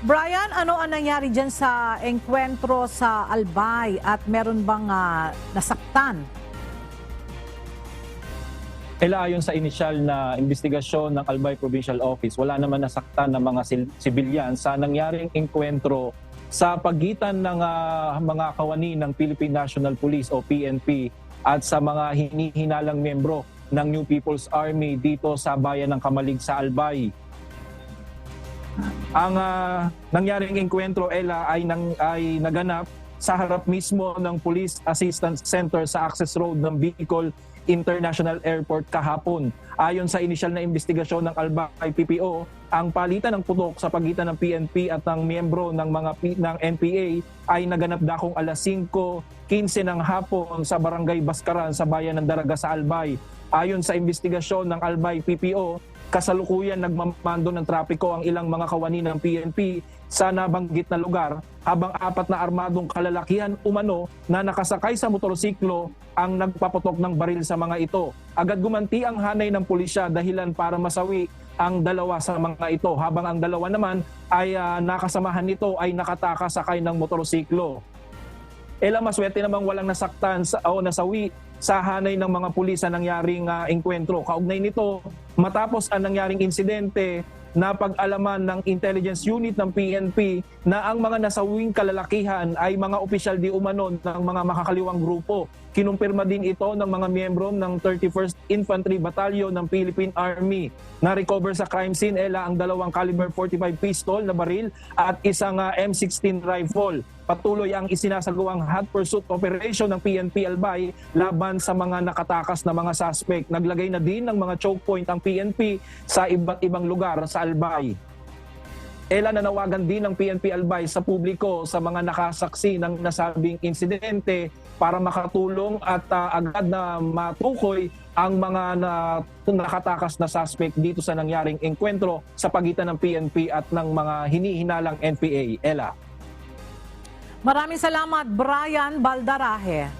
Brian, ano ang nangyari dyan sa enkwentro sa Albay at meron bang ah, nasaktan? Ela ayon sa inisyal na investigasyon ng Albay Provincial Office, wala naman nasaktan ng mga sibilyan sa nangyaring engkwentro sa pagitan ng ah, mga kawani ng Philippine National Police o PNP at sa mga hinihinalang membro ng New People's Army dito sa bayan ng Kamalig sa Albay. Ang ah, nangyaring engkwentro Ela ay nang ay naganap sa harap mismo ng Police Assistance Center sa Access Road ng Bicol International Airport kahapon. Ayon sa inisyal na investigasyon ng Albay PPO, ang palitan ng putok sa pagitan ng PNP at ng miyembro ng mga P- ng NPA ay naganap dakong alas 5:15 ng hapon sa Barangay Baskaran sa bayan ng Daraga sa Albay. Ayon sa investigasyon ng Albay PPO, kasalukuyan nagmamando ng trapiko ang ilang mga kawani ng PNP sa nabanggit na lugar habang apat na armadong kalalakihan umano na nakasakay sa motorsiklo ang nagpaputok ng baril sa mga ito. Agad gumanti ang hanay ng pulisya dahilan para masawi ang dalawa sa mga ito habang ang dalawa naman ay ah, nakasamahan nito ay nakataka sakay ng motorsiklo. Ela maswerte namang walang nasaktan sa, o nasawi sa hanay ng mga pulis sa nangyaring ah, engkwentro. Kaugnay nito, matapos ang nangyaring insidente, napag-alaman ng intelligence unit ng PNP na ang mga nasawing kalalakihan ay mga opisyal di umano ng mga makakaliwang grupo. Kinumpirma din ito ng mga miyembro ng 31st Infantry Battalion ng Philippine Army. Na-recover sa crime scene ela ang dalawang caliber 45 pistol na baril at isang ah, M16 rifle. Patuloy ang isinasagawang hot pursuit operation ng PNP Albay laban sa mga nakatakas na mga suspect. Naglagay na din ng mga choke point ang PNP sa iba't ibang lugar sa Albay. Ela nanawagan din ng PNP Albay sa publiko sa mga nakasaksi ng nasabing insidente para makatulong at ah, agad na matukoy ang mga na, nakatakas na suspect dito sa nangyaring engkwentro sa pagitan ng PNP at ng mga hinihinalang NPA. Ela. Maraming salamat, Brian Baldarahe.